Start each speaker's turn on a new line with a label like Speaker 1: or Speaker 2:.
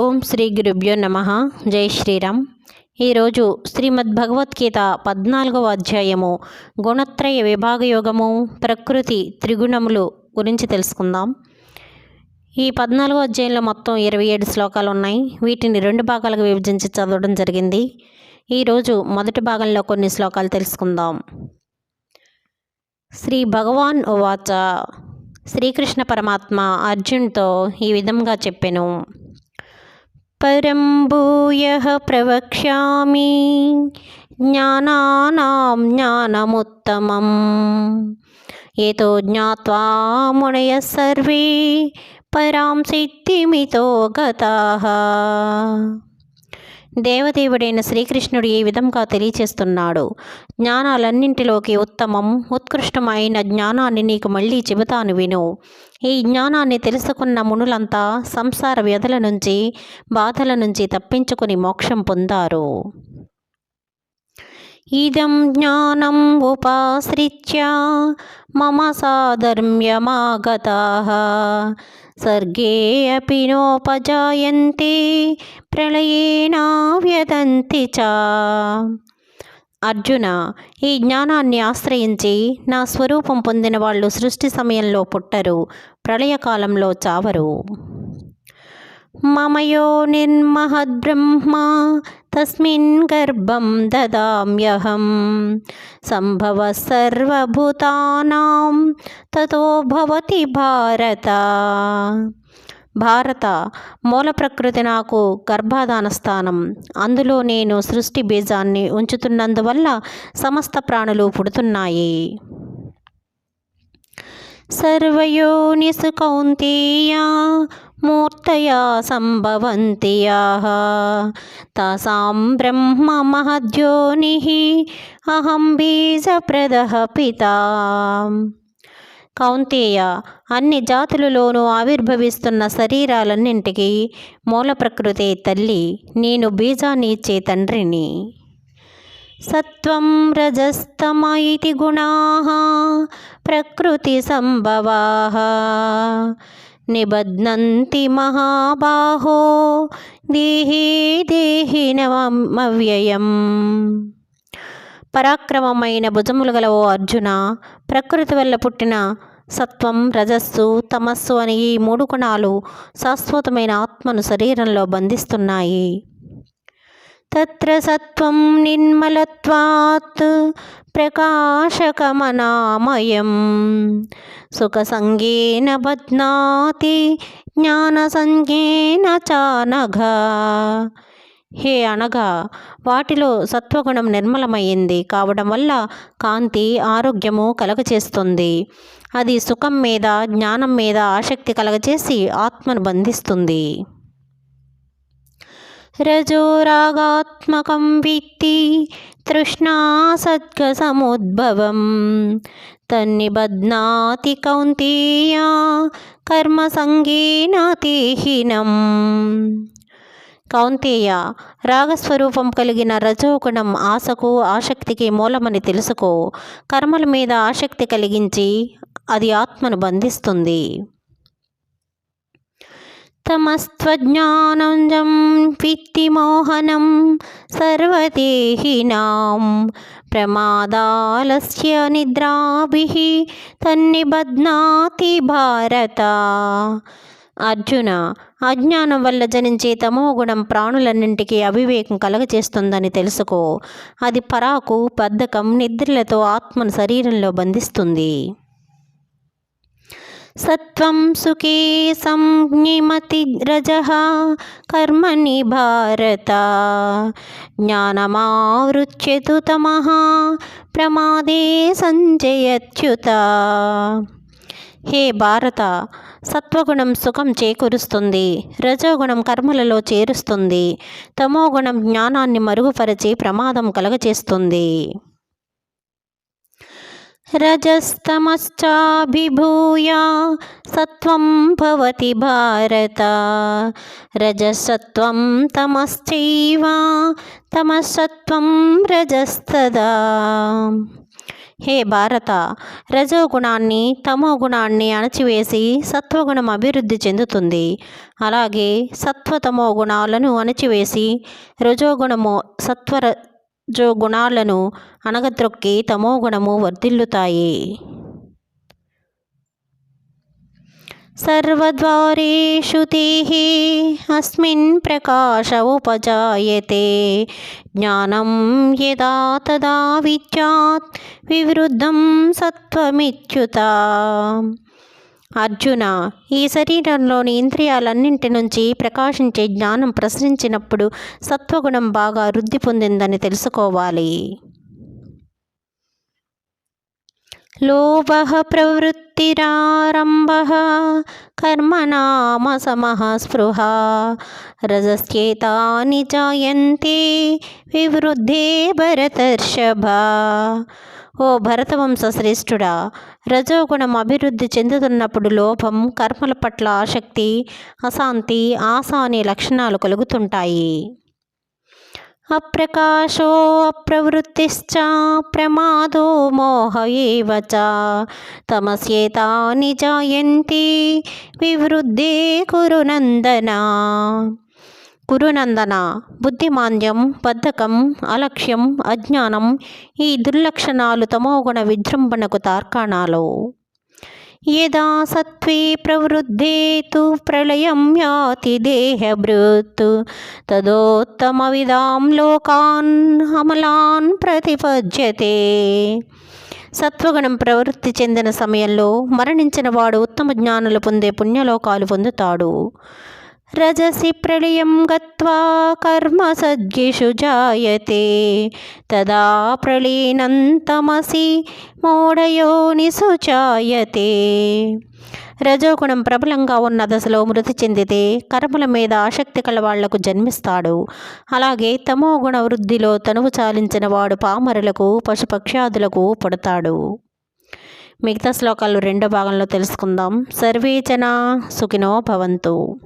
Speaker 1: ఓం శ్రీ గురుభ్యో నమ. జై శ్రీరామ్. ఈరోజు శ్రీమద్ భగవద్గీత పద్నాలుగవ అధ్యాయము గుణత్రయ విభాగ యోగము ప్రకృతి త్రిగుణములు గురించి తెలుసుకుందాం. ఈ పద్నాలుగో అధ్యాయంలో మొత్తం ఇరవై ఏడు శ్లోకాలు ఉన్నాయి. వీటిని రెండు భాగాలుగా విభజించి చదవడం జరిగింది. ఈరోజు మొదటి భాగంలో కొన్ని శ్లోకాలు తెలుసుకుందాం. శ్రీ భగవాన్ ఉవాచ శ్రీకృష్ణ పరమాత్మ అర్జున్తో ఈ విధంగా చెప్పెను. పరం భూయ ప్రవక్ష్యామి జ్ఞానానాం జ్ఞానముత్తమం ఏతో జ్ఞాత్వా మునయ సర్వే పరాం సిద్ధిమితో గతాః దేవదేవుడైన శ్రీకృష్ణుడు ఈ విధంగా తెలియచేస్తున్నాడు. జ్ఞానాలన్నింటిలోకి ఉత్తమం ఉత్కృష్టమైన జ్ఞానాన్ని నీకు మళ్ళీ చెబుతాను విను. ఈ జ్ఞానాన్ని తెలుసుకున్న మునులంతా సంసార వ్యధల నుంచి బాధల నుంచి తప్పించుకుని మోక్షం పొందారు. ఇదం జ్ఞానం ఉపాశ్రిత్య మమ సాధర్మ్యమాగతా సర్గే అపి నోపజాయంతే ప్రళయేనావ్యదంతి చ అర్జున ఈ జ్ఞానాన్ని ఆశ్రయించి నా స్వరూపం పొందిన వాళ్ళు సృష్టి సమయంలో పుట్టరు ప్రళయకాలంలో చావరు. మమయో నిర్మహద్బ్రహ్మ తస్మిన్ గర్భం దదామ్యహం సంభవ సర్వభూతానాం తతో భవతి భారత భారత మూల ప్రకృతి నాకు గర్భాధాన స్థానం. అందులో నేను సృష్టి బీజాన్ని ఉంచుతున్నందువల్ల సమస్త ప్రాణులు పుడుతున్నాయి. సర్వయోనిసు కౌంతేయా మూర్తయా సంభవంతియా. తాసాం బ్రహ్మ మహద్యోని అహం బీజప్రదః పితా. కౌంతేయ అన్ని జాతులలోనూ ఆవిర్భవిస్తున్న శరీరాలన్నింటికి మూల ప్రకృతే తల్లి నేను బీజాన్ని ఇచ్చే తండ్రిని. సత్వం రజస్తమైతి గుణా ప్రకృతి సంభవా. నిబధ్నంతి మహాబాహో దేహే నవమవ్యయం. పరాక్రమమైన భుజములు గల ఓ అర్జున ప్రకృతి వల్ల పుట్టిన సత్వం రజస్సు తమస్సు అని ఈ మూడు గుణాలు శాశ్వతమైన ఆత్మను శరీరంలో బంధిస్తున్నాయి. తత్ర సత్వం నిర్మలత్వాత్ ప్రకాశకమనామయం. సుఖసంగేన బధ్నాతి జ్ఞానసంగేన చానఘా. హే అనగా వాటిలో సత్వగుణం నిర్మలమైంది కావడం వల్ల కాంతి ఆరోగ్యము కలగచేస్తుంది. అది సుఖం మీద జ్ఞానం మీద ఆసక్తి కలగచేసి ఆత్మను బంధిస్తుంది. రజోరాగాత్మకం విత్తి తృష్ణాసద్గసముద్భవం తన్ని తన్నిబధ్నాతి కౌంతేయ కర్మసంగేన కౌంతేయ రాగస్వరూపం కలిగిన రజోగుణం ఆశకు ఆసక్తికి మూలమని తెలుసుకో। కర్మల మీద ఆసక్తి కలిగించి అది ఆత్మను బంధిస్తుంది। తమస్త్వజ్ఞానంజం విత్తిమోహనం సర్వదేహినాం ప్రమాదాలస్య నిద్రాభి తన్నిబధ్నాతి భారత అర్జున అజ్ఞానం వల్ల జనించే తమో గుణం ప్రాణులన్నింటికీ అవివేకం కలగచేస్తుందని తెలుసుకో. అది పరాకు బద్ధకం నిద్రలతో ఆత్మను శరీరంలో బంధిస్తుంది. సత్వం సుఖే సంజ్ఞిమతి రజ కర్మని భారత జ్ఞానమావృత్యతు ప్రమాదే సంజయత్యుత హే భారత సత్వగుణం సుఖం చేకూరుస్తుంది రజోగుణం కర్మలలో చేరుస్తుంది తమోగుణం జ్ఞానాన్ని మరుగుపరిచి ప్రమాదం కలగచేస్తుంది రజస్తమశ్చాభిభూయ సత్వం భవతి భారత రజసత్వం తమశ్చైవ తమసత్వం రజస్తదా హే భారత రజోగుణాన్ని తమో గుణాన్ని అణచివేసి సత్వగుణం అభివృద్ధి చెందుతుంది. అలాగే సత్వతమో గుణాలను అణచివేసి రజోగుణము రజో గుణాలను అనగత్రొక్కి తమో గుణము వర్తిల్లుతాయి సర్వద్వారేషు అస్మిన్ ప్రకాశ ఉపజాయతే. జ్ఞానం యదా తదా విద్యాత్ వివృద్ధం సత్వమిచ్యుత. అర్జున ఈ శరీరంలోని ఇంద్రియాలన్నింటి నుంచి ప్రకాశించే జ్ఞానం ప్రసరించినప్పుడు సత్వగుణం బాగా వృద్ధి పొందిందని తెలుసుకోవాలి. లోభ ప్రవృత్తిరారంభ కర్మనామ సమస్పృహ రజస్యేతాని జాయంతే వివృద్ధే భరతర్షభ ఓ భరతవంశ శ్రేష్ఠుడా రజోగుణం అభివృద్ధి చెందుతున్నప్పుడు లోభం కర్మల పట్ల ఆసక్తి అశాంతి ఆశ అనే లక్షణాలు కలుగుతుంటాయి. అప్రకాశో అప్రవృత్తిశ్చ ప్రమాదో మోహ ఏవచ తమస్యేతాని జాయంతి వివృద్ధే కురునందనా కురునందన బుద్ధిమాంద్యం బద్ధకం అలక్ష్యం అజ్ఞానం ఈ దుర్లక్షణాలు తమోగుణ విజృంభణకు తార్కాణాలు యదా సత్వే ప్రవృద్ధే తు ప్రళయం యాతి దేహభృత్ తదోత్తమవిదాం లోకాన్ అమలాన్ ప్రతిపద్యతే సత్వగుణం ప్రవృత్తి చెందిన సమయంలో మరణించిన వాడు ఉత్తమ జ్ఞానులు పొందే పుణ్యలోకాలు పొందుతాడు రజసి ప్రళయం గత్వా కర్మసజ్జిషు జాయతే. తదా ప్రళీనంతమసి మూఢయోనిసు జాయతే రజోగుణం ప్రబలంగా ఉన్న దశలో మృతి చెందితే కర్మల మీద ఆసక్తి కల వాళ్ళకు జన్మిస్తాడు. అలాగే తమో గుణ వృద్ధిలో తనువు చాలించిన వాడు పామరులకు పశుపక్ష్యాదులకు పుడతాడు. మిగతా శ్లోకాలు రెండో భాగంలో తెలుసుకుందాం. సర్వే సుఖినో భవంతు.